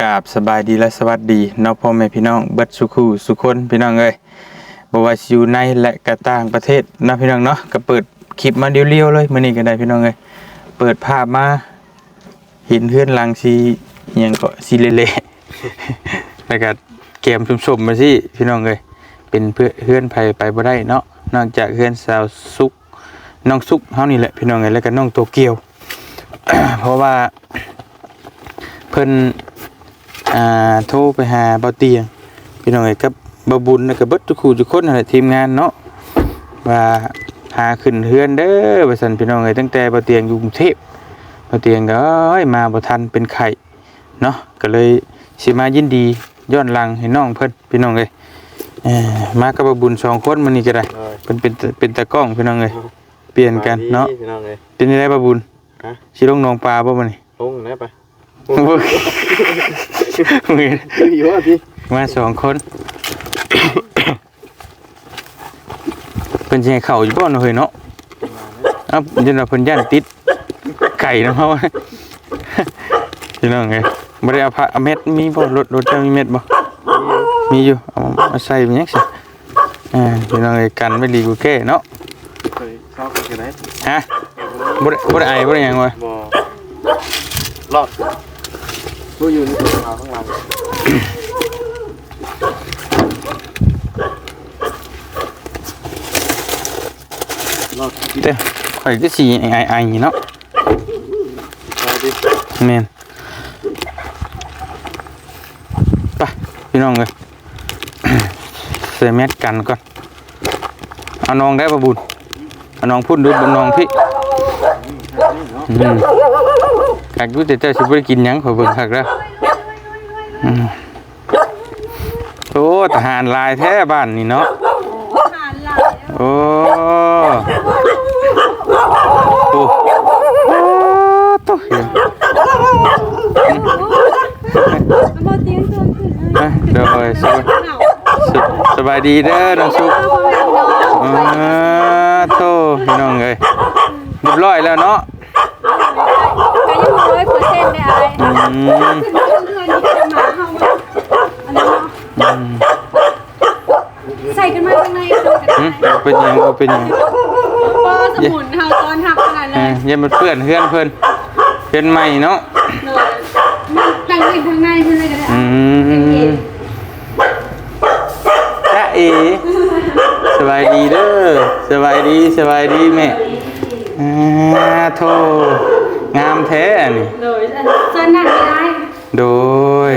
กราบสบายดีและสวัสดีเน้องพ่อแม่พี่น้องเบิดสุขูสุคนพี่น้องเอ้ยบ่ว่าอยู่ในและก็ต่างประเทศนะพี่น้องเนาะก็เปิดคลิปมาเดียวๆเลยมื้อนี้ก็ได้พี่น้องเอ้ยเปิดภาพมาเห็นเพื่อนลังสีหยังก็สีเละๆแล้วก็แกมสมๆมาสิพี่น้องเอ้ยเป็นเพื่อนเพื่อนไผไปบ่ได้เนาะนอกจากเพื่อนสาวสุกน้องสุกเฮานี่แหละพี่น้องเอ้ยแล้วก็น้องโตเกียว เพราะว่าเพิ่น อ่าโทรไปหาเบาเตียงพี่น้องเอ้ยกับบ่บุญแล้วก็เบิดทุกคู่ทุกคนนั่นแหละทีมงานเนาะว่าหาขึ้นเฮือนเด้อว่าซั่นพี่น้องเอ้ยตั้งแต่เบาเตียงอยู่กรุงเทพเบาเตียงก็เอ้ยมาบ่ทันเป็นไข้เนาะก็เลยสิมายินดีย้อนหลังให้น้องเพิ่นพี่น้องเอ้ยเอ่อมากับบ่บุญสองคนมื้อนี้ก็ได้เพิ่นเป็นเป็นตากล้องพี่น้องเอ้ยเปลี่ยนกันเนาะพี่น้องเลย เป็นจังไดบ่บุญฮะ สิลงหนองปลาบ่มื้อนี้ลงนะไปมึงมึง อยู่ว่าพี่มาสองคนเป็นยังไงเข่าอยู่บ่เนาะเฮ้ยเนาะเอ้าจนว่าเพิ่นย่านติดไก่นะเฮาพี่น้องไงบ่ได้เอาผ้าเอาเม็ดมีบ่รถรถเจะมีเม็ดบ่มีอยู่เอามาใส่เป็นหยังสิอ่าพี่น้องไอ้กันไม่ดีกว่าแก้เนาะเคยชอบกันไหมฮะบ่ได้บ่ได้ไอบ่ได้หยังวะบ่รอด ผู้อยู่ในตัวเราข้างหลังรอดเด้อข่อยก็สิไอไอๆเนาะรอดดิแม่นไปพี่น้องเลยใส่แมสกันก่อนเอาน้องได้ปะบุญเอาน้องพุ่นดูบนน้องพี่อืม อยากรู้แต่เจ้าสิบ่ได้กินหยังขอยเบิ่งคักแล้วอืมโอ้ทหารลายแท้บ้านนี่เนาะโอ้โอ้โอ้ตัวเห็นบ่เตียงตัวขึ้นอะเดี๋ยวสบายสบสบายดีเด้อน้องสุกอ่าโธ่พี่น้องเอ้ยเรียบร้อยแล้วเนาะ ก็ยังร้อยเปอร์เซ็นต์ได้อะไรอืมขึ้นเพื่อนที่จะมาเฮาอันนั้นเนาะอืมใส่กันมาข้างในดูกันอืมเอาเป็นหยังเอาเป็นหยังบ่สมุนเฮาตอนทักขนาดเลอ่ายอย่ามาเพื่อนเพื่อนเพิ่นเพื่อนใหม่เนาะเนาะมันตั้งอยู่ข้างในเพิ่นเลยก็ได้อืมจ้าเอสบายดีเด้อสบายดีสบายดีแม่อ่าโธ่งามแท้นี่เล ยเชิญนั่งได้โดย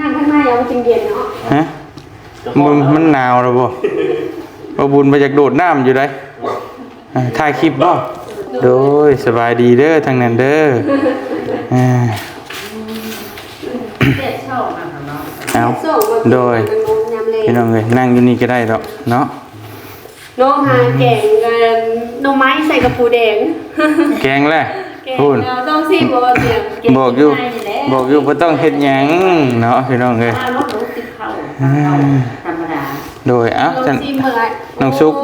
นั่งข้างในเอาจริงเย็นเนาะฮะมันมันหนาวแล้วบ่บ่บุญมาจากโดดน้ำอยู่ได้อ่าถ่ายคลิปบ่โดยสบายดีเด้อทางนั้นเด้ออ่าเอาส่งมาโดยยามเลพี่น้องเอ้ยนั่งอยู่นี่ก็ได้ดอกเนาะน้องหาแกงกันหน่อไม้ใส่กระปูแดง แกงแหละแกง พูดเราต้องสิบ่เตียงบอกอยู่บอกอยู่บ่ต้องเฮ็ดหยังเนาะพี่น้องเอ้ยถ้ารถหนูติดเข้าเข้าธรรมดาโดยเอ้าน้องจันซีเมื่อยน้องซุก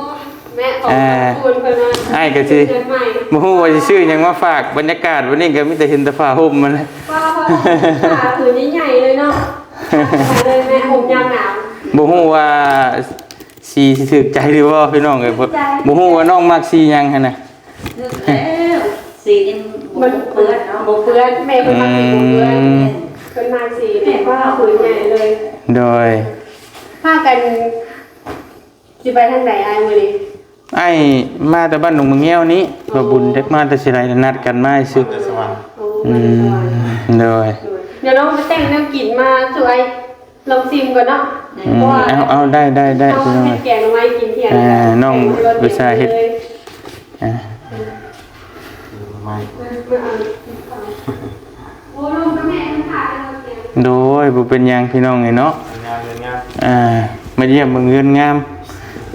แม่ขอบเอ่อคุณเพิ่นมาอ้ายก็สิเดือนใหม่บ่ฮู้ว่าสิซื้อหยังมาฝากบรรยากาศวันนี้ก็มีแต่เห็นแต่ฟ้าห่มมันป้าขาผืนใหญ่ๆเลยเนาะเลยแม่ห่มยางหนาวบ่ฮู้ว่าสีสิถูกใจหรือบ่พี่น้องเอ้ยบ่บ่ฮู้ว่าน้องมักสีหยังหั่นน่ะนึกแล้ว สียังบมันนเปื้อนเนาะบ่เปื้อนแม่เพิ่นมาสีบ่เปื้อนเพิ่นมาสีแม่ป้าผืนใหญ่เลยโดยพากันสิไปทางไหนอ้ายมื้อนี้ไอ้มาแต่บ้านหนองมะเงี้ยวนี้บ่บุญจักมาแต่สิไรนัดกันมาซื้อเดสวรรค์โอ้อืมโดยเดี๋ยวน้องไปแต่งน้ำกินมาสวยลองซิมก่อนเนาะอืมเอาเอาได้ได้ได้เอาพี่น้องเฮ็ดแกงหน่อไม้กินเที่ยงอ่าน้องอุตส่าห์เฮ็ด อ่า ไม่ โอ้ลูกกับแม่มันขาดกันแล้วแกงโดยบ่เป็นหยังพี่น้องไงเนาะงานเงินงานอ่ามาเยี่ยมเบิ่งเงินงาม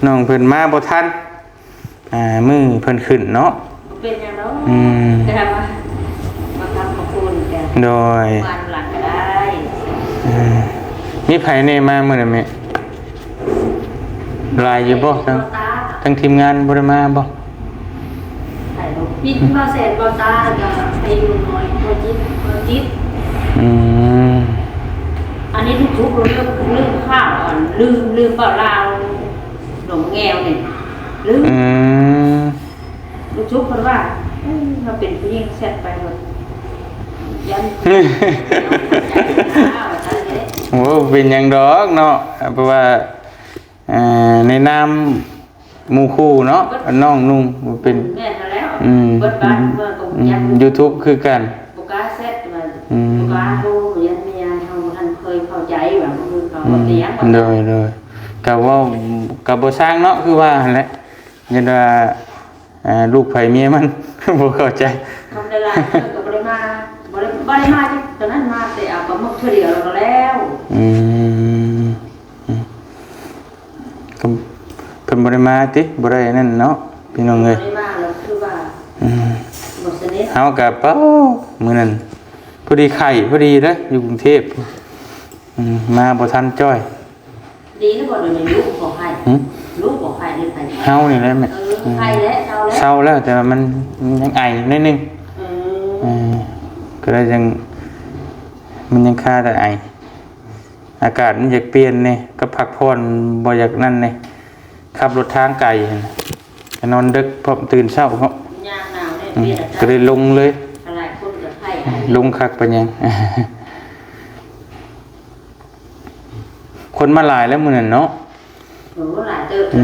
น้องเพิ่นมาบ่ทันอ่ามือเพิ่นขึ้นเนาะเป็นยังไงอืมจะทำมามาทำขอบคุณแกโดยวันหลังก็ได้อืมมีไผแน่มามื้อนั้นแม่หลายอยู่บ่ทั้งตาทั้งทีมงานบ่ได้มาบ่ ถ่ายรูปพี่มาแสนบอตากับไอ้ยูน้อยบอจิ๊บบอจิ๊บอืมนี้ทุกทุกลืมลืมข้าวอ่อนลืมลืมเปล่าลาวหลงแงวเนี่ยลืมอืมลูกชุบคนว่าเอ้ยเราเป็นผู้หญิงเสร็จไปหมดยันข้าวอะไรเนี่ยโอ้เป็นหยังดอกเนาะเพราะว่าเอ่อในนามหมู่คู่เนาะน้องนุ่งเป็น แม่ทำแล้ว อืมเบิดบ้านเมื่อตรงอืยันม YouTube คือกันปุกาเสร็จมาอืมปุกาดูยันเมียเขาท่านเคยเข้าใจว่าคือเขาอืมเตียงโดยโดยก็ว่าก็บ่สร้างเนาะคือว่าหั่นแหละยันว่าอ่าลูกไผเมียมันบ่เข้าใจทำได้ละก็บริมาบริบริมาที่ตอนนั้นมาแต่เอาปลาหมึกเฉลี่ยเราก็แล้วอืมอืมก็เพิ่นบ่ได้มาติบ่ได้นั่นเนาะพี่น้องบเอ้ย ริมาเราคือว่า อืม หมดสนิท เฮากับเป้ามื้อนั้นพอดีไข่พอดีเด้ออยู่กรุงเทพอืมมาบ่ทันจ้อย ดีนะบอกเลยลูกของใครหึลูกของใครหรือใครเฮานี่แหละแม่เออใครแล้วเช้าแล้วเศร้าแล้วแต่ว่ามันยังไอนิดนึงเอเอออก็เลยยัง มันยังคาแต่ไอ อากาศมันอยากเปลี่ยนเนี่ยก็พักผ่อนบ่อยากนั่นเนี่ยขับรถทางไกลหั่นน่ะก็นอนดึกเพราะตื่นเช้าเพราะยางหนาวเนี่ยอืมเบียด ก็เลยลงเลยอะไรคนกับใครลงคักไปยังคนมาหลายแล้วมื้อนั้นเนาะหนูหลายเติบอื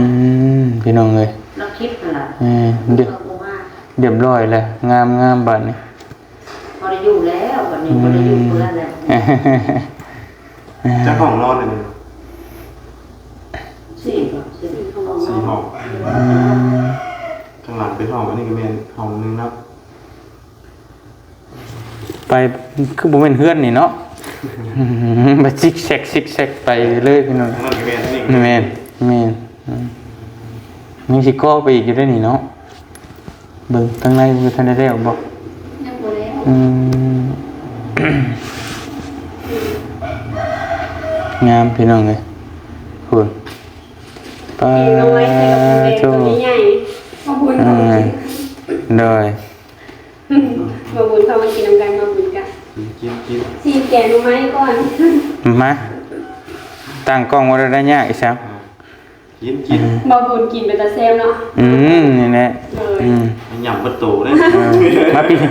มพี่น้องเอ้ยนักคิดกันละเออเรียบกูมาเรียบร้อยแล้วงามงามบัดนี้พอได้อยู่แล้ววันนี้พอได้อยู่เพื่อนแล้วเจ้าของนอนเลยสี่ก่อนสี่เขาบอกสี่ห้ว่าองข้าง หลังเป็นห้องอันนี้ก็เป็นห้องนึงนะไปคือบ่แม่นเฮือนนี่เนาะมาซิกแซกซิกแซกไปเลยพี่น้องข้างนั้นก็เป็นอันนี้ก็แม่นแม่นอืมมีสิก่อไปอีกอยู่ด้วยนี่เนาะเบิ่งข้างในมันทันได้แล้วบ่ยังบ่แล้วอืมงามพี่น้องเอ้ยคุณปากินน้อยใส่กระปุกเล็กโช ตัวนี้ใหญ่มาบุญ อื เขา ม โดยมาบุญเขามากินน้ำกันมาบุญกันกินกินซีแกะรู้ไหมก่อนมาตั้งกล้องไว้ได้ยากอีสังกินกินมาบุญกินเป็นตาเซลเนาะอืมนี่แหละอืมหยำประตูเลยเออมาพี่กระ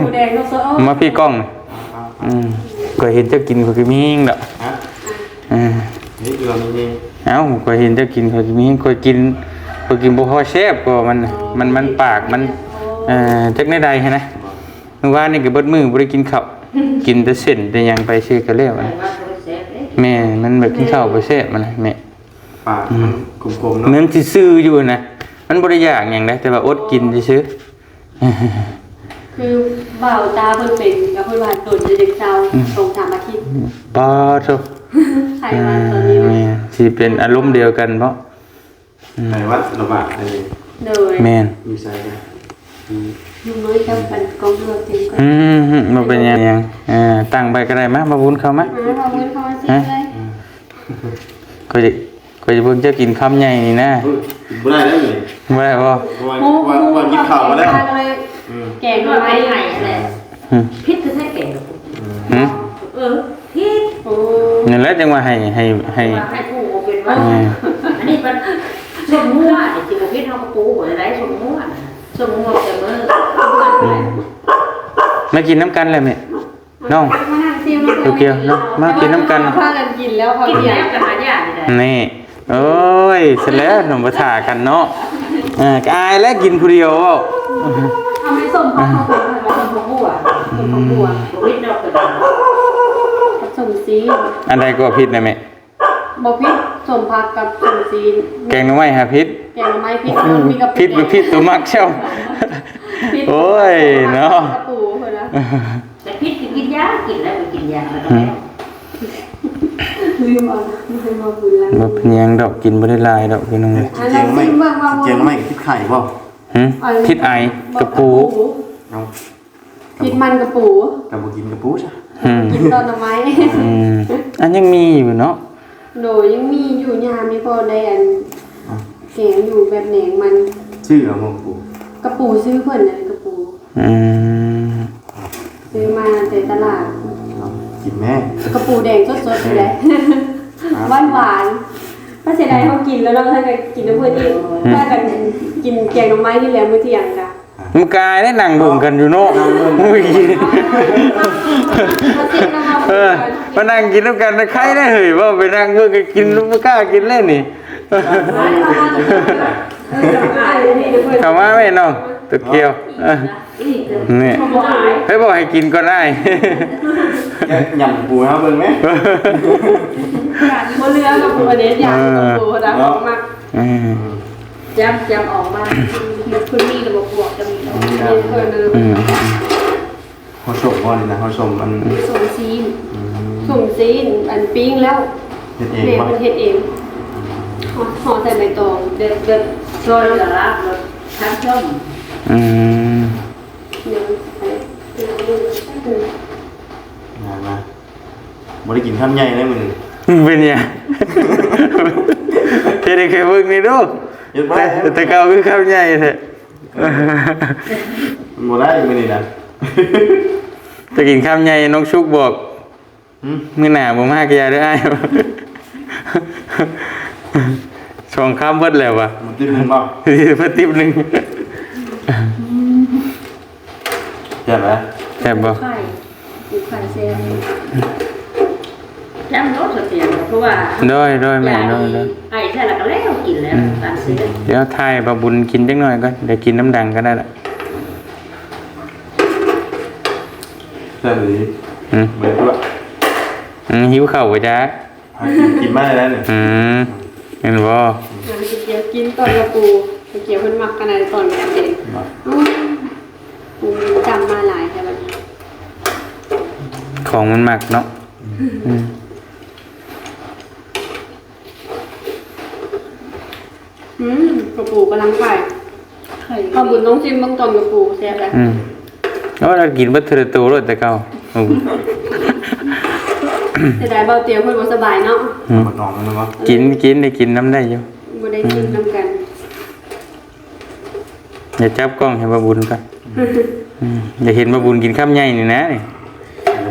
ปุกแดงโนโซมาพี่กล้องหน่อยอืมก็เห็นเจ้ากินก็คือมีหิ้งดอกฮะอืมนี่คือเรานี่เอ้าก็เห็นเจ้ากินก็คือมีหิ้งก็กินก็กินบ่พอแซ่บก็มันมันมันปากมันเอ่อจักในใดหั้นนะเมื่อวานนี่ก็เบิดมื้อบ่ได้กินข้าวกินแต่เส้นแต่หยังไปซื้อก็แล้วไปอะว่าเขาเสพเด้แม่มันแบบกินข้าวบ่แซ่บมันน่ะแม่ปากมันกลมๆเหมืเนาะอนสิซื้ออยู่นะมันบ่ได้ยากหยังนะแต่ว่าอดกินซื่อคือเบาตาเพิ่นเป็นกับเพิ่นว่าโดนจะเด็กเจ้าตรงสามอาทิตย์ๆปาโตใครว่าตอนนี้แม่สิเป็นอารมณ์เดียวกันเพราะในวัดระบาดอะไรโดยแม่นอยู่ใส่กัน อืมลุงน้อยกับปันกองเรือเต็มก่อนอืมบ่เป็นหยังหยังอ่าตั้งไปก็ได้มามาบุญเข้ามามาพอเงินเข้ามาซีเลยก็จะก็จะเบิ่งเจะกินคำใหญ่นี่นะเฮ้ยกินบ่ได้แล้วนี่บ่ได้บ่ว่าว่าว่ากินข้าวมาแล้วเลยอืมแกงก็มาไม่ไว้ไหนแหละหึพิษคือแท้เก่งหึเออพิษโอ้นั่นแหละจังว่าให้ให้ให้ว่าให้ผู้บ่เป็นว่าอันนี้มันสมมั่วนี่สิบ่พิษเฮาก็ปูบ่ได้สมมั่ว สมมั่วแต่มื้อมากินน้ำกันเลยแม่น้องมานั่งซิมเกี่ยวๆเนาะมากินน้ำกันพากันกินแล้วพอกินเกี่ยวแล้วก็หายากนี่แหละนี่โอ้ยเสร็จแล้วหนุ่มประถากันเนาะอ่ากอายแล้วกินผู้เดียวเว้าทำให้ส้มผักเขาเป็นแบบส้มผักบัวส้มผักบัวบ่พิษดอกก็ได้กับส้มซีอันใดก็ผิดนะแม่บอพิษส้มผักกับส้มซีแกงหน่อไม้หาพิษ แกงไม้พิษมีกับพิษหรือพิษตัวมักเช่าโอ้ยเนาะ กระปูเพิ่นนะแต่พิษสิกินยากินแล้วก็กินยาแล้วก็แล้วลืมเอานะไม่มาบุญแล้วบ่เป็นหยังดอกกินบ่ได้หลายดอกพี่น้องเอ้ยอันนั้นซิมบ้างว่าเจียงไม่กับพิษไข่บ่หึพิษไอกับปูเอาพิษมันกระปูกับบ่กินกับปูจ้ะอืมกินตอนหน่อไม้อืมอันยังมีอยู่เนาะ โดยยังมีอยู่ยามนี่พอได้อัน แกงอยู่แบบแหนงมันชื่อเอาหมองปูกระปูซื้อเพิ่นน่ะกระปูอืมซื้อมาแต่ตลาดเอากินแม่ กระปูแดงสดๆเลยหวานหวานๆถ้าเสียดายเขากินแล้วเราถ้าจะกินน้ำเพื่อนอีกถ้ากันกินแกงหน่อไม้ที่แล้วมื้อเที่ยงจ้ะมึงกายได้นั่งเบิ่งกันอยู่เนาะอุ้ยมาเที่ยงนะคะเออมานั่งกินน้ำกันนะใครได้เหยว่าไปนั่งเบิ่งกันกินลูกบ่กล้ากินเล่นนี่ เอออ่านเลยนี่เพื่อนเข้ามาไหมน้องตะเกียวเอออีกเด้อนี่เขาบอกอายให้บอกให้กินก็ได้ยำปูครับเบิ่งไหมบนเรือกับปูอันนี้อยากกับปูนะออกมาอืมจำจำออกมาคุณมีระบบบวกจะมีออกนี่นะเพื่อนเลยอืมเขาชมก่อนนะเขาชมมันส่งซีนอืมส่งซีนอันปิ้งแล้วเฮ็ดเองแม่ป่ะเป็นเฮ็ดเอง ห่อห่อใส่ใบตองเด็ดเด็ดซอยละลาบรถทั้งช่องอืมเนื้ออะไรเนื้อเนื้องานมาบ่ได้กินข้าวใหญ่เลยมึงเป็นไงเฮ็ดให้เคยเบิ่งนี่ดูเฮ็ดบ่แต่ได้แต่เก่าคือคำใหญ่แท้มันบ่ได้มื้อนี้นะจะกินคำใหญ่น้องชุกบอกหืมมื้อหน้าบ่มาก็อย่าได้อ้ายส องคำเบิดแล้วว่ะมันติดนึงบ่เพิ่นติบหนึงเฮ็ดไหมแซ่บบ่ไข่ปูไข่เซลจำรถเสียงเพราะว่าด้อยด้อยแม่ด้อยด้อยไอ้ใช่ละก็แล้วกินแล้วตาเสียเดี๋ยวทายบาบุญกินจักหน่อยก่อนเดี๋ยวกินน้ำดังก็ได้ละแซ่บดีอืมเหมือนตัวอืมหิวข้าวบ่จ๊ะหากินกินมาได้แล้วนี่อืมเห็นบ่ เดี๋ยวกินตอนกระปูเกี่ยวเพิ่นมักกันในตอนกันเองปูจำมาหลายแต่แบบของมันหมักเนาะอืมอืมกระปูกำลังไปข้าวบุญน้องจิ้มบางตอนกระปูแซ่บเลยอืมแล้วเรากินเบัตเทอร์ตัวรถแต่เก่าโอ้โหเสียดายเบาเตียวเพิ่นบ่สบายเนาะอืมมันนอนมันบ่กินกินได้กินน้ำได้อยู่ บ่ได้กินนำกันอย่าจับกล้องให้บาบุญก่อนอืมอย่าเห็นบาบุญกินข้ามใหญ่นี่นะนี่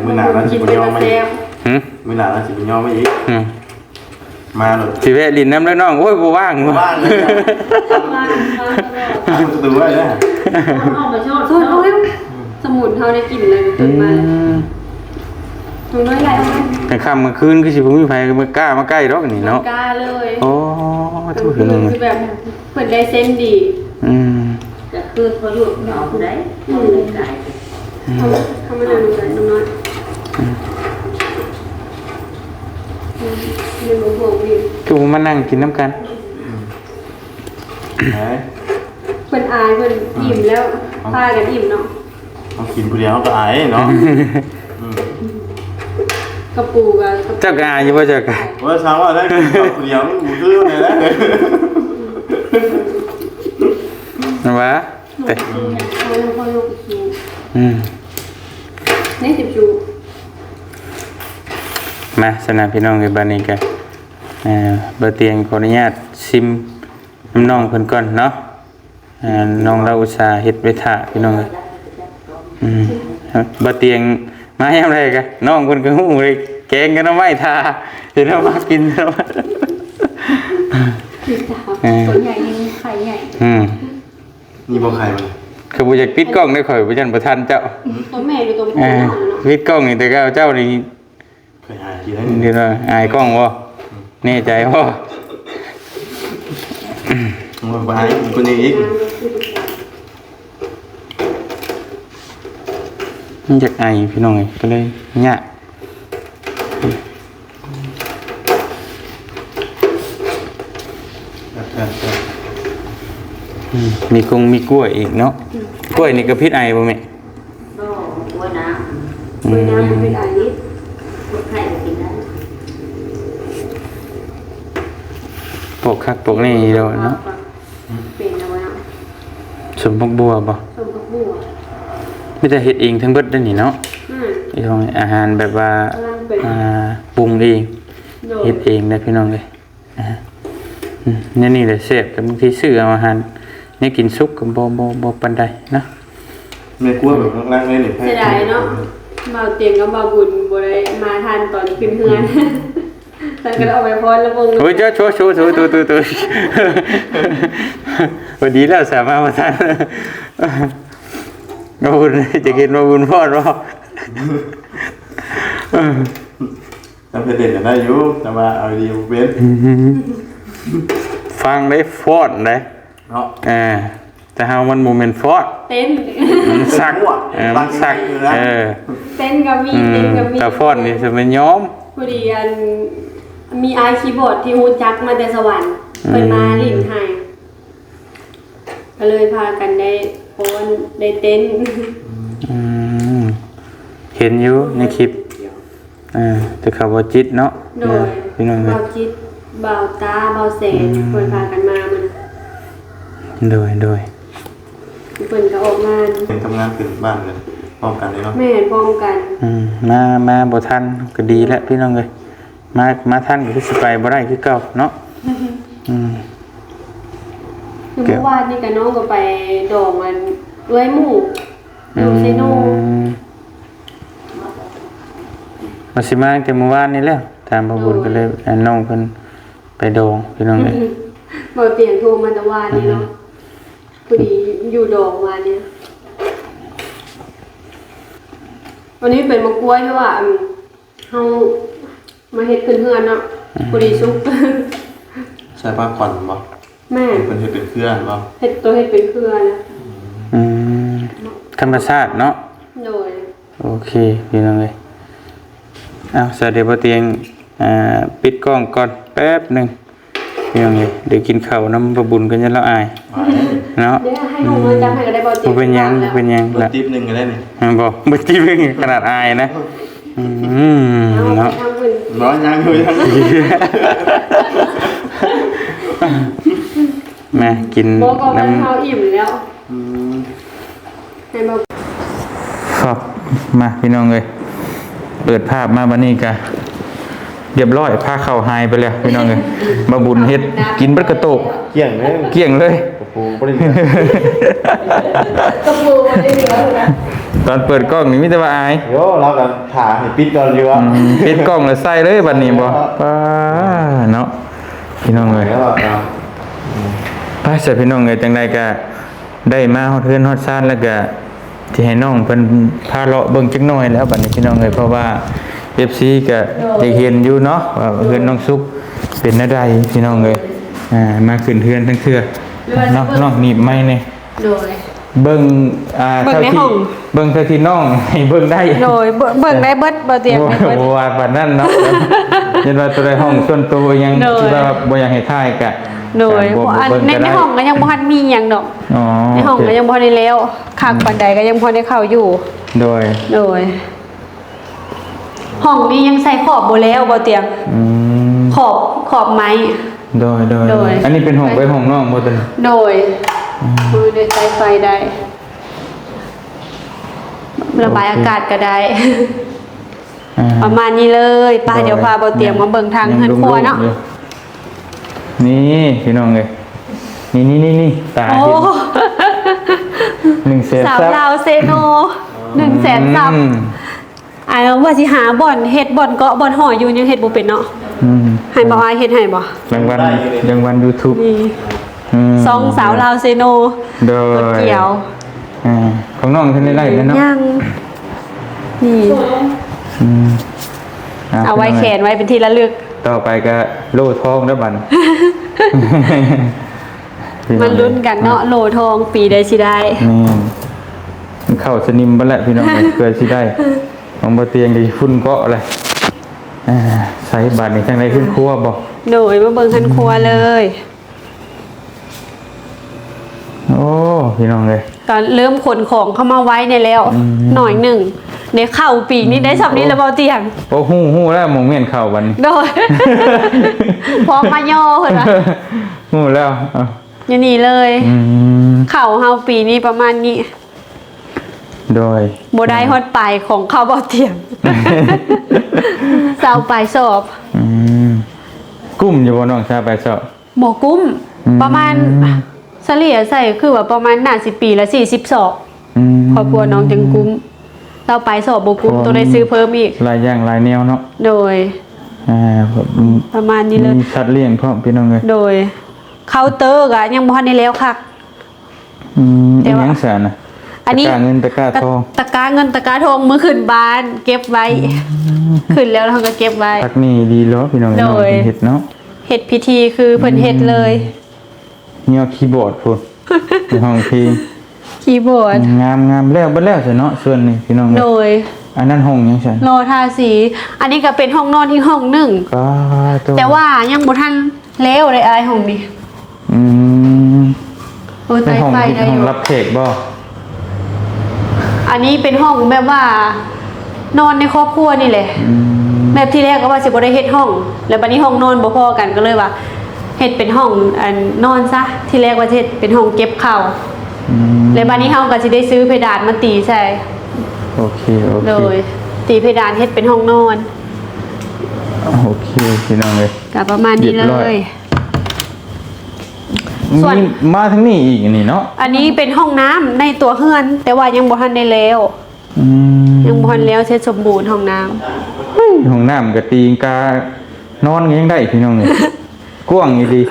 มื้อหน้าเราสิกินบ่เป็นยอมมาแซ่อีกบหึมื้อหน้าเราสิบ่ยอมมาอีกอืมมาเลยสิแวะลินน้ำแล้วน้องโอ้ยบ่ว่างว่างเลยมามาตลอดกินประตูไว้นะเอามาชดโซนเอาแล้วสมุนเฮาได้กินเลยอืตื่นมามตรงน้อยไหลออกมาแต่ค่ำกลางคืนคือสิบ่มีไผมากล้ามาใกล้ดอกนี่เนาะกล้าเลยโอ้ ทุกคืคนอคือแบบเปิดได้เส้นดี อืมแต่คือเขาอยู่หนองได้อืมได้ทำทำมันดูเลยน้อยมีหมูโป่งมีคือผมมานั่งกินน้ำกันไหนเพิ่นอายเพิ่นอิ่มแล้วพากันอิ่มเนาะเขากินผู้เดียวเขาก็อายเนาะอืม กระปูกับกระเจ้ากายอยู่บ่เจ้ากายว่าช้างว่าได้กินข้าวผู้เดียวมันหมูซื้อเนี่ยนะนะวะแต่ปูเขาลูกเขาลูกชูอืมนี่สิบชูมาสนามพี่น้องในบ้านนี้กันเอ่อเบอร์เตียงขออนุญาตซิมน้ำน้องเพิ่นก่อนเนาะอ่าน้องเราอุตส่าห์เฮ็ดไว้ท่าพี่น้องเอ้ยอืมเบอร์เตียง มาให้ทำไรกันน้องเพิ่นก็ฮู้เลยแกงกันเอาไว้ท่าเดี๋ยวเรามากินเนาะสิบสามตัวใหญ่ยังไข่ใหญ่อืมนี่บอกใครมันคือบ่อยากปิดกล้องได้ข่อยบ่ยันบ่ทันเจ้าตัวแม่หรือตัวเอผู้อเนาะปิดกล้องนี่แต่ก็เจ้านี่เคยหากินได้เดี๋ยวนะอายกล้องบ่แน่ใจบ่มันไปหาคนนี้อีก มันอยากไอพี่น้องไงก็เลยยากอืมมีกงมีกล้วยอีกเนาะกล้วยนี่ก็พิษไอบ่แม่ก็หัวน้เวลาเป็นอายิำคนไข้ก็กินได้ปกคักปกนี่เดียวเนาะเป็นเอาไว้เนาะสมพกบัวบ่สมกับบัวไม่ได้เฮ็ดเองทั้งเบิดเด้อนี่เนาะอืมไอ้ของอาหารแบบว่ากำลังเป็นอ่าปรุงเองโดเฮ็ดดเองนะพี่น้องเลยอ่าอืมนี่นี่แหละแซ่บแต่บางทีซื้อเอาอาหารนี่กินสุกก็บ่บ่บ่ปานใดนะแม่กลัวแบบนั่งเล่นนี่เสียดายเนาะมาเตียงกับมาบุญบ่ได้มาทันตอนขึ้นเฮือนแต่ก็ได้เอาไปพรแล้ววงโอ้ยเจ้าโชว์โชว์โชว์ตัวตัวตัว วันนี้แล้วสามารถมาทัน มาบุญจะกินมาบุญพอดรอจำเป็นเด่นกันได้อยู่แต่ว่าเอาดีเว้นฟังได้ฟอดได้เนาะอ่าแต่เฮามันโมเมนต์ฟอดเต้นมันสักเออมันสักเออเต้นก็มีอืเต้นมก็มีแต่ฟอดนี่จะเป็นย้อมพอดีอันมีไอคีย์บอร์ดที่ฮู้จักมาแต่สวรรค์เพิ่นมาลิ้นให้ก็เลยพากันได้ โอนได้เต้นอืมเห็นอยู่ในคลิปอ่าแต่เขาบ่จิตเนาะโดยพี่น้องเอ้ยเบาจิตเบาตาเบาแสงเพิ่นพากันมามันโดยโดยเพิ่นก็ออกงานเป็นทำงานขึ้นบ้านเลยพร้อมกันเลยเนาะแม่นพร้อมกันอืมมามาบ่ทันก็ดีแล้วพี่น้องเอ้ยมามาทันก็คือสิไปบ่ได้คือเก่าเนาะอืม คือเมื่อวานนี่กับน้องก็ไปดองมันด้วยหมู่ดูเซโนอืมมาสิมาตั้งแต่เมื่อวานนี่แหล้วตามพระบุญก็เลยให้น้องเพิ่นไปดองพี่น้องเอ้ยบ่เตียงโทรมาแตะวานนี่เนาะพอดีอยู่ดองมาเนี่ยวันนี้เป็นมะกล้วยด้วยว่าอืมเฮามาเฮ็ดขึ้นเฮือนเนาะพอดีซุกใช่ป้าก่อนบ่ แม่เป็นเฮ็ดเป็นเครื่องบ่เฮ็ดตัวเฮ็ดเป็นเครือนะอืมธรรมชาติเนาะโดยโอเคพี่น้องเลยเอาสวัสดีพ่อเตียงอ่าปิดกล้องก่อนแป๊บหนึ่งพี่น้องเลยเดี๋ยวกินข้าวน้ำประบุญกันยันละอายเนาะเดี๋ยวให้น้องมาจำให้ก็ได้บ่เตียบ่งเป็นหยังบ่เป็นหยังรถละติ๊บหนึ่งก็ได้นี่อ่าบอกบ่ที่เป็นขนาดอายนะอืมเอาไปเนาะทำอื่นร้อยยังอยู่ยัง มากินบ่ก็น้มันเฮาอิ่มแล้วอืมให้บ่ำครับมาพี่น้องเลยเปิดภาพมาบันนี้กะเรียบร้อยผ้าเข่าหายไปแล้วพี่น้องเลยมาบุญเฮ็ดกินเบัดกระโตกเกี่ยงเลยเกลี้ยงเลย โอ้โหบริกระปูบ่ได้เหลือเลยนะตอนเปิดกล้องนี่มิแต่ว่าอายโยเรากับถ่าให้ปิดก่อนอยู่อะอืมปิดกล้องแล้วใส่เลยบัดนี้บ่ป้าเนาะพี่น้องเอ้ยแล้วอะ ป้าเสร็จพี่น้องเอ้ยจังไดก็ได้มาฮอดเฮือนฮอดซ่านแล้วก็สิให้น้องเพิ่นพาเลาะเบิ่งจักหน่อยแล้วบัดนี้พี่น้องเอ้ยเพราะว่า FC ก็ได้เห็นอยู่เนาะว่าเฮือนน้องซุกเป็นอะไรพี่น้องเอ้ยอ่ามาขึ้นเฮือนทั้งเทื่อเนาะน้องหนีบไม้นี่โดยเบิ่งอ่าเบิ่งเท่าในที่ห้องเบิ่งเท่าที่น้องให้เบิ่งได้โดยเบิ่งเบิ่งได้เบิดบ่เตียงโอ้ได้เบิดโหว่าแบบนั้นเนาะยันว่าตัวใดห้องส่วนตัวยังโดยที่ว่าบ่อยากให้ถ่ายกะ โดยก็บ่อันเบิ่งในก็ในได้ห้องก็ยังบ่ทันมีหยังดอกอ๋อในห้องก็ยังบ่ทันได้แล้วข้างบันไดก็ยังพอได้เข้าอยู่ โดย โดย ห้องนี้ยังใส่ขอบบ่แล้วบ่เตียงอืมขอบขอบไม้ โดยโดยโดย อันนี้เป็นห้องไว้ห้องน้องบ่เป็นโดยมือได้ใช้ไฟได้ ระบายอากาศก็ได้ อ่า ประมาณนี้เลยป้าเดี๋ยวพาบ่เตียงมาเบิ่งทางเฮือนครัวเนาะ ยังรุ่งๆอยู่ นี่พี่น้องเอ้ยนี่นี่นี่นี่ตาโอ้เห็นหนึ่งเศษสาวซับลาวเซโนหนึ่งแสนซับอืมอ่าว่าสิหาบ่อนเฮ็ดบ่อนเกาะบ่อนหออยู่ยังเฮ็ดบ่เป็นเนาะอืมให้บ่อายเฮ็ดให้บ่รางวัลรางวัล YouTube นี่มสองสาวลาวเซโนโดรถยเกี่ยวอ่าของน้องท่านได้ไล่แล้วเนาะยังนี่อืมเอาไว้แขนไว้เป็นที่ระลึก ต่อไปก็โล่ทองแล้วบั นมันลุ้นกันเนาะโลทองปีใดสิได้ นี่มันเข้าสนิมไปแล้วพี่น้องเอ้ย เกิดสิได้ของบ่เตียงดีฝุ่นเกาะเลยอ่าใส่บาทนี่จังไดขึ้นครัวบ่โดยมาเบิ่งคันครัวเลย โอ้พี่น้องเอ้ย ตอนเริ่มขนของเข้ามาไว้ในแล้วอืมหน่อยหนึ่ง ในเข้าปีกนี้ได้สับนี้แล้วเบาเตียงโอ้ฮู้ฮู้แล้วหมองเมียนเข้าบัดนี้โดยพร้อมมาย่อเพิ่นว่าฮู้แล้วเอาอย่างนี้เลยอืมเข่าเฮาปีนี้ประมาณนี้ โดยโบได้ฮอดปลายของข้าวเบาเตียงสาวปลายสอบอืมกุ้มอยู่บ่น้องชาไปเซาะหมอกุ้มอืมประมาณเฉลี่ยใส่คือว่าประมาณน่าสิปีละ40สอบอืมครอบครัวน้องจังกุ้ม ต่อไปสอบบ่กลุ่มตัวได้ซื้อเพิ่มอีกหลายอย่างหลายแนวเนาะโดยอ่าผมประมาณนี้เลยมีสัตว์เลี้ยงพร้อมพี่น้องเลยโดยเคาน์เตอร์ก็ยังบ่ทันได้แล้วค่ะอืมแต่อีว่าหยังแสนน่ะอันนี้ตะกร้าเงินตะกร้าทองตะกร้าเงินตะกร้าทองมือขึ้นบ้าน เก็บไว้ขึ้นแล้วเราก็เก็บไว้พักนี่ดีแล้วพี่น้องโดยเฮ็ดเนาะเฮ็ดพิธีคือเพิ่นเฮ็ดเลยเนี่ยคีย์บอร์ดพุ่นในห้องเพลง คีย์บอร์ด งามงามแล้วเบ่แล้วซะเนาะส่วนนี้พี่น้องโดเอ้ยยอันนั้นห้องหยังซั่นรอทาสี อันนี้ก็เป็นห้องนอนที่ห้องหนึ่ง ก็ตัวแต่ว่ายังบ่ทันแล้วเลยอายห้องนี้อืมโอ้ยในตายห้องไฟที่ได้อห้องยู่ รับแขกบ่อันนี้เป็นห้องแบบว่า นอนในครอบครัวนี่แหละ อืมแบบที่แรกก็ว่าสิบ่ได้เฮ็ดห้อง แล้วบัดนี้ห้องนอนบ่พอกันก็เลยว่าเฮ็ดเป็นห้องอันนอนซะ ที่แรกว่าจะเฮ็ดเป็นห้องเก็บข้าวอืม แล้วบัดนี้เฮาก็สิได้ซื้อเพดานมาตีใส่โอเคโอเคโดยตีเพดานเฮ็ดเป็นห้องนอน โอเคพี่น้องเลยก็ประมาณนี้เรีเลยบร้อยยส่วนมีมาทั้งนี้อีกนี่เนาะอันนี้เป็นห้องน้ำในตัวเฮือน แต่ว่ายังบ่ทันได้แล้วอืมยังบ่ทันแล้วเสร็จสมบูรณ์ห้องน้ำห้องน้ำกับตีนกานอนก็ยังได้พี่น้องเลยกว้างอยู่ดี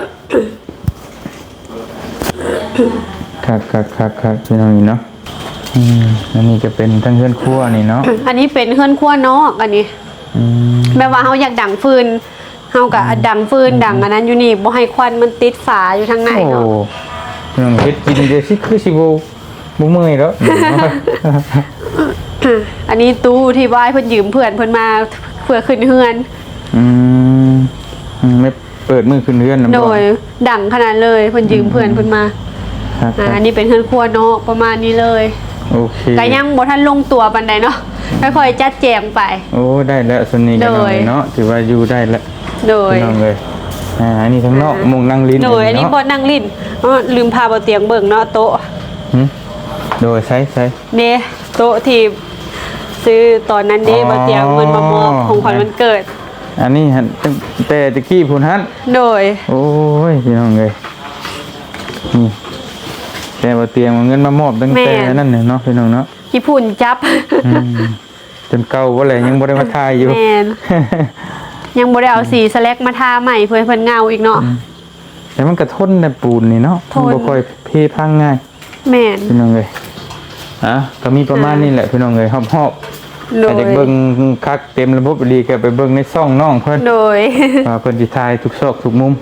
คักคักคักคักพี่น้องนี่เนาะอืมอันนี้จะเป็นทั้งเพื่อนครัวนี่เนาะอันนี้เป็นเฮือนครัวนอกอันนี้อืมแบบว่าเฮาอยากดังฟืนเฮาก็ดังฟืนดังอันนั้นอยู่นี่บ่ให้ควันมันติดฝาอยู่ทางในโอ้เนาะพี่น้องเฮ็ดกินเดี๋ยวสิคือสิบ่บ่เมื่อยแล้ว อันนี้ตู้ที่ว่าให้เพิ่นยืมเพื่อนเพิ่นมาเพื่อขึ้นเฮือน อืมอืมไม่เปิดมือขึ้นเรือนนำโดบ่ยดังขนาดเลยเพิ่นยืมเพื่อนเพิ่นมา ครับอ่าอันนี้เป็นเฮือนครัวนอกประมาณนี้เลยโอเคก็ยังบ่ทันลงตัวปานใดเนาะค่อยๆจัดแจงไป โอ้ได้แล้วส่วนนี้ก็โดน้อยยเนาะถือว่าอยู่ได้แล้วโดยพี่น้องเลยอ่าอันนี้ทั้งนอกมุงนั่งลิ้นโดยอันนี้เาะบ่นั่งลิ้นอ้อลืมพาบ่เตียงเบิ่งเนาะโต๊ะหึโดยใช้ใช้เด้โต๊ะที่ซื้อตอนนั้นเด้อ๋อบ่เตียงเงินมามอบของขวัญวันเกิด อันนี้หันตั้งแต่ตะกี้พูนหันโดยโอ้ยพี่น้องเลยนี่ แต่ว่าเตียงเอาเงินมามอบตั้งแต่นั่นเนี่ยเนาะพี่น้องเนาะญี่ปุ่นจับอืมจนเก่าว่าอะไรยังบ่ได้มาทายอยู่ แมนยังบ่ได้เอาสีสแลกมาทาใหม่เพื่อให้เพิ่นเงาอีกเนาะ แต่มันกระทนในปูนนี่เนาะทน มันบ่ค่อยเพพังง่ายแม่นพี่น้องเลยอะก็มีประมาณนี้แหละพี่น้องเลยหอบหอบโดอาจยจะเบิ่งคักเต็มระบบดีก็ไปเบิ่งในซ่องน้องเพิ่น โดย ว่าเพิ่นสิถ่ายทุกซอกทุกมุม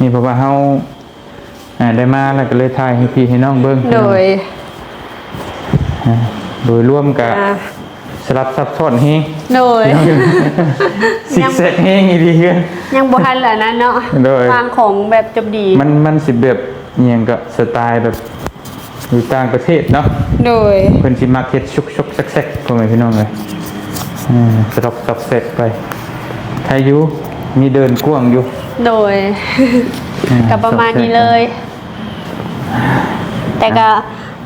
นี่เพราะว่าเฮา อ่าได้มาแล้วก็เลยถ่ายให้พี่ให้น้องเบิ่งโดยอ่าโดยรวมกับอ่าสลับซับซ้อนเฮงโดยสิกแซกเฮงอีดีเกินยังบ่ทันแล้วนะเนาะโดย วางของแบบจบดี มันมันสิแบบอิหยังก็สไตล์แบบอยู่ต่างประเทศเนาะโดย เพิ่นสิมักเฮ็ดชุกชุกๆแซกๆพ่อแม่พี่น้องเลยอ่าสลับซับแซกไปใครอยู่มีเดินกว้างอยู่ โดยอ่ก็ประมาณนี้เลย แต่ก็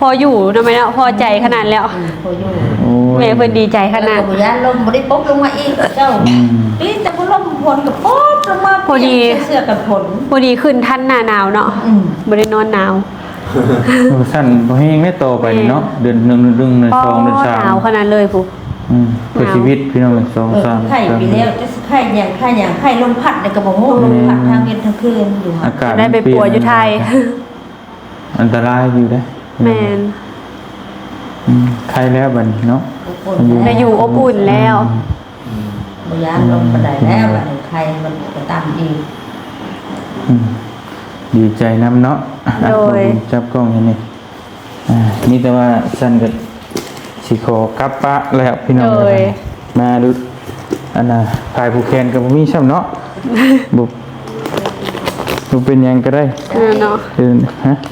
พออยู่ทำไมเนาะพอใจขนาดแล้วพออยู่โอ้ยแม่เพิ่นดีใจขขนานาดดบุญญาลมบ่ได้ปุ๊บลงมาอีกเจ้าปีแต่บ่ลมฝนก็ปุ๊บลงมาพอดี เสื้อกันฝนพอดีขึ้นท่านหน้าหนาวเนาะอืมบ่ได้นอนหนาวโอ้สั้นบ่เฮงได้โตไปนี่เนาะเดือนหนึ่งเดือนหนึ่งเดือนสองเดือนสาหนาวมขนาดเลยผู้อืมเพื่อชีวิตพี่น้องเลยสองเออสามไข่ไปแล้วจะไข่อย่างไข่อย่างไข่ลมพัดในกระบอกโม่ลมพัดทางเย็นทางคืนอยู่อาค่ะกาศได้ไปปัวอยู่ไทย อันตรายอยู่ได้อแมนอืมใครแล้วบัดนี้เนาะได้อยู่อบอุ่นแล้ว บุญญาลมปานใดแล้วบัดนี้ไข่มันก็ตามอีกอืมดีใจน้ำเนาะอะโดย ผมจับกล้องให้นี่อ่ามีแต่ว่าสั้นก็สิขอกลับปะแล้วพี่น้องโดย มาดูอันน่ะถ่ายผู้แคนกับบ่มีช่ำเนาะบุบุเป็นหยังก็ได้เออเนาะคือฮะไป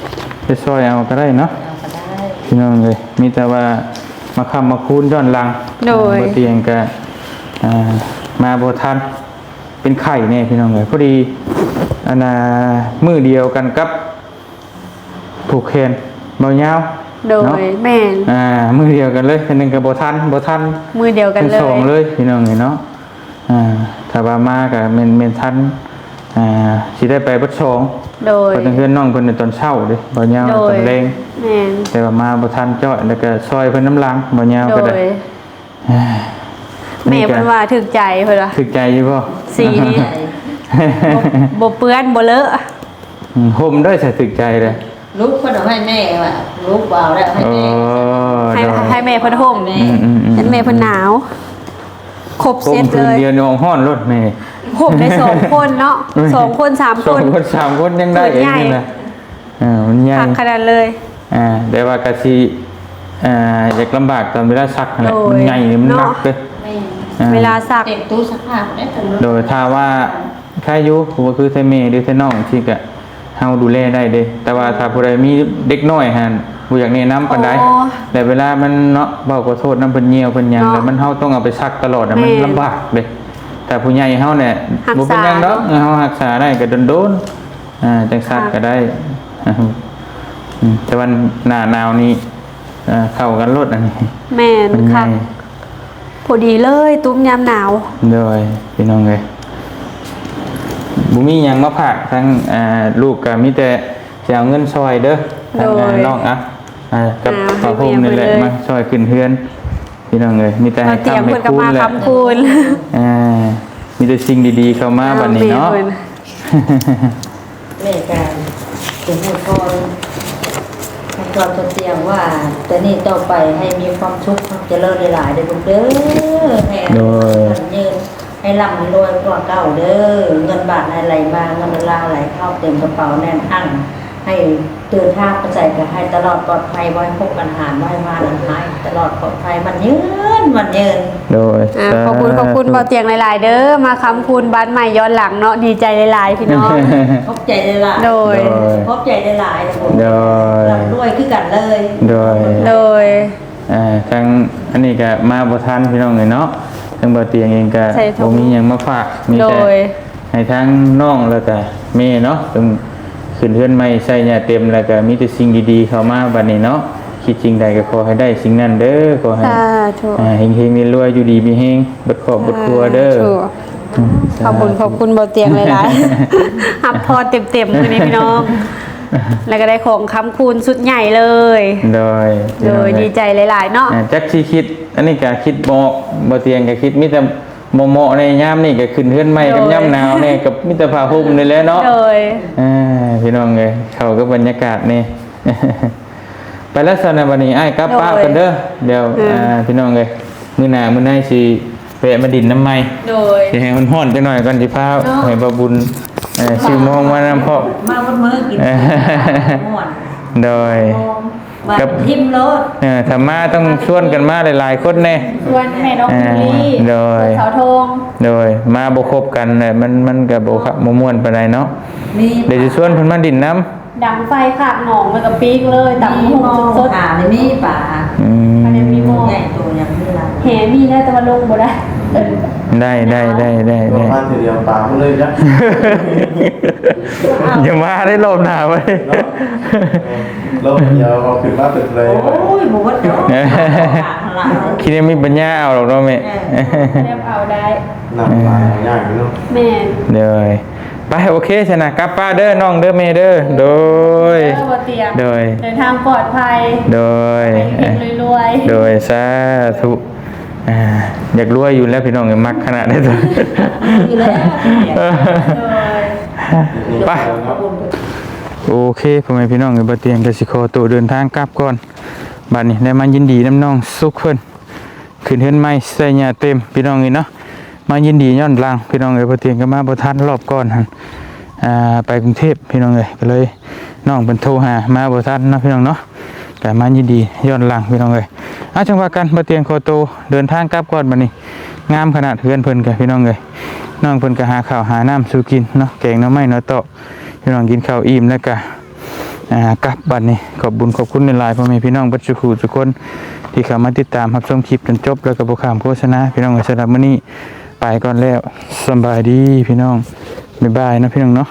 ซอยเอาก็ได้เนาะเอาก็ได้พี่น้องเลยมีแต่ว่ามาคำมาคูณย้อนหลังโดยบ่เตียงก็อ่ามาบ่ทันเป็นไข่แน่พี่น้องเลยพอดีอันน่ะมือเดียวกันกับผูกแขนเบายาวโดเนาะยแม่นอ่ามือเดียวกันเลยอันหนึงก็บ่ทันบ่ทันมือเดียวกันทั้งเลสองยเลยพี่น้องเลยเนาะอ่าถ้าว่ามาก็แม่นแม่นทัน อ่าสิได้ไปเบัดสองโดย เพราะตั้งเพื่อนน้องเพิ่นในตอนเช้าเด้บ่ยาวโดตย อนแรงแม่นแต่ว่ามาบ่ทันจ้อยแล้วก็ซอยเพิ่นน้ำลังบ่ยาวโดก็ได้ยแม่เพิ่นว่าถึกใจเพิ่นว่าถึกใจอยู่บ่ สีนี้บ่บ่เปื้อนบ่เลอะ อืมห่มได้ใส่ถึกใจเลยลูกคนเอาให้แม่ว่ะลูกเปล่าแล้วให้โอ้แม่ให้ดอกให้แม่เพิ่นห่มแม่อืมอืมอืมให้แม่เพิ่นหนาว ครบห่เซมตคืเลนยเดียวนี่ห้อนรถแม่ห่มได้สองคนเนาะสองคนสามสคองน คนสามคนยังได้ส่เอวนงใหญ่ นี่นะอ่ามันใหญ่พักขนาดเลย อ่าแต่ว่ากะสิอ่าอยากลำบากตอนเวลาซักนั่นแหละโอ้ยมันใหญ่นี่มันหนักเนาะ เลยแม่อ่เวลาสัก เต็มตู้สักผ้าได้ถึงโดยถ้าว่าค่ายุผมก็คือไทเมหรือไทน้องที่กะ เฮาดูแลได้เด้ แต่ว่าถ้าผู้ใดมีเด็กน้อยหั่นบ่อยากแนะนำปานใดโอ้แต่เวลามันเนาะเว้าขอโทษนำเพิ่นเหี่ยวเพิ่นหยังเนาะแล้วมันเฮาต้องเอาไปซักตลอดอะมันแม่นลำบากเด้แต่ผู้ใหญ่เฮาเนี่ยรักษา บ่เป็นหยังดอกเฮารักษาได้ก็โดนๆอ่าจังซักก็ได้อืมแต่วันหน้าหนาวนี้อ่าเข้ากันรถอันนี้แม่นมันใหค่ะญ่พอดีเลย ตุ้มยามหนาวโดยพี่น้องเลย บุมีหยังมาผักทั้งอ่าลูกกับมีแต่จะเอาเงินซอยเด้อทางอ่าโดยน้องอะอ่ากับอ่าพระพรหมให้นี่เมียแหละไปเลย มาซอยขึ้นเฮือนพี่น้องเลยมีแต่เราให้เตรียมคำให้เพิ่นก็คูณมาแหละคำคูณอ่ามีแต่สิ่งดีๆเข้ามาบัดนี้เนาะแม่พิ่แม่การถึงให้พรให้พรตัวเตียงว่าแต่นี่ต่อไปให้มีความสุขความเจริญหลายๆเด้อลูกเด้อให้โดยให้ยืน ให้ร่ำให้รวยกว่าเก่าเด้อเงินบาทไหลมาเงินดอลลาร์ไหลเข้าเต็มกระเป๋าแน่นอั้นให้เดินทางไปใส่ก็ให้ตลอดปลอดภัยไว้พบปัญหาไว้มาหลังหายตลอดปลอดภัยมันยืนมันยืนโดยอ่าขอบคุณขอบคุณเบาเตียงหลาย ๆ เด้อมาคำคูณบ้านใหม่ย้อนหลังเนาะดีใจหลาย ๆ พี่น้อง พบใจได้หลายโดยโดย พบใจได้หลายนะผมโดย ร่ำรวยคือกันเลย โดยโดย อ่าทั้งอันนี้ก็มาบ่ทันพี่น้องเลยเนาะ ทั้งบ่เตียงเองก็ใส่ถุบ่ง มีหยังมาฝากมีโดแต่ย ให้ทั้งน้องแล้วก็แม่เนาะต้องขึ้นเฮือนใหม่ใส่เนี่ยเต็มแล้วก็มีแต่สิ่งดีๆเข้ามาบัดนี้เนาะคิดจริงใดก็ขอให้ได้สิ่งนั้นเด้อขอให้สาธุอ่าเฮงๆรวยๆอยู่ดีมีเฮงบัดครอบบัดครัวเด้อ สาธุขอบคุณขอบคุณเบาเตียงหลายๆ หับพอเต็มๆมื้อนี้พี่น้อง แล้วก็ได้ของคำคูณสุดใหญ่เลย โดยโดยดีใจหลาย ๆ เนาะอ่าจักสิคิด อันนี้ก็คิดบอกบ่เตียงก็คิดมีแต่เหมาะๆในยามนี่ก็ขึ้นเฮือนใหม่กับยามหนาวนี่กับมีแต่ผ้าห่มนี่แหละเนาะโดยอ่าพี่น้องเลยเข้ากับบรรยากาศนี่ไปแล้วสนะวันนี้ไอ้ายกลับป้ากันเด้อเดี๋ยวอืมอ่าพี่น้องเลยมื้อหน้ามื้อหน้าสิแวะมาดินน้ำไม้โดยสิให้มันฮ้อนจังหน่อยก่อนสิพาให้บ่บุญ เอ่อซื้อมองมานำพ่อมาบนมือกินเออม่วนโดยมาครับทิมรถเอ่อถ้ามาต้องชวนกันมาหลายๆคนแน่ส่วนแม่น้องยูรีโดยเสาธงโดยมาบ่ครบกันน่ะมันมันก็บ่ครับบ่ม่วนปานใดเนาะมีเดี๋ยวสิชวนเพิ่นมาดินน้ำดังไฟขากหนองแล้วก็ปีกเลยตับมีหุ่มองงสดขาในมีป่าอืมอันนี้มีหม้อใหญ่ตัวอย่างนี้ละแหมีได้แต่ว่าลงบ่ได้ ได้ได้ได้ได้รถได้บ้านทีเดียวตามมาเลยจ้ะอย่ามาได้รอบหน้าไว้รถเดียวเอาขึ้นมาตึกเลยโอ้ยบวชเนาะขาหลังคิดว่ามีปัญญาเอาหรอกเนาะแม่เรียบเอาได้นำมาอย่างนี้เนาะแม่นเดี๋ยวไปโอเคชนะกลับป้าเด้อน้องเด้อแม่เด้อโดยเออบ่เตรียมโดยเดินทางปลอดภัย โดยไปเฮงรวยๆโดยสาธุ อ่าอยากรวยอยู่แล้วพี่น้องอย่ามักขนาดนี้ตัวอยู่แล้วโดยไป โอเคพ่อแม่พี่น้องเอ้ยบ่เตียงกสิขอตัวเดินทางกลับก่อนบัดนี้ได้มายินดีน้ำน้องสุขเพิ่นขึ้นเฮือนใหม่ใส่หญ้าเต็มพี่น้องเอ้ยเนาะมายินดีย้อนหลังพี่น้องเอ้ยบ่เตียงก็มาบ่ทันรอบก่อนหั่นอ่าไปกรุงเทพพี่น้องเอ้ยก็เลยน้องเพิ่นโทรหามาบ่ทันเนาะพี่น้องเนาะ ก็มายินดีย้อนหลังพี่น้องเอ้ยอะจังว่ากันบ่เตียงขอตัวเดินทางกลับก่อนบัดนี้ งามขนาดเฮือนเพิ่นก็พี่น้องเอ้ยน้องเพิ่นก็หาข้าวหาน้ำสู่กินเนาะแกงหน่อไม้หน่อเตาะพี่น้องกินข้าวอิ่มแล้วก็อ่ากลับบัดนี้ขอบบุญขอบคุณในหลายพ่อแม่พี่น้องบัดสุขูทุกคนที่เข้ามาติดตามรับชมคลิปจนจบแล้วก็บ่ข้ามโฆษณาพี่น้องสำหรับมื้อนี้ไปก่อนแล้วสบายดีพี่น้องบ๊ายบายนะพี่น้องเนาะ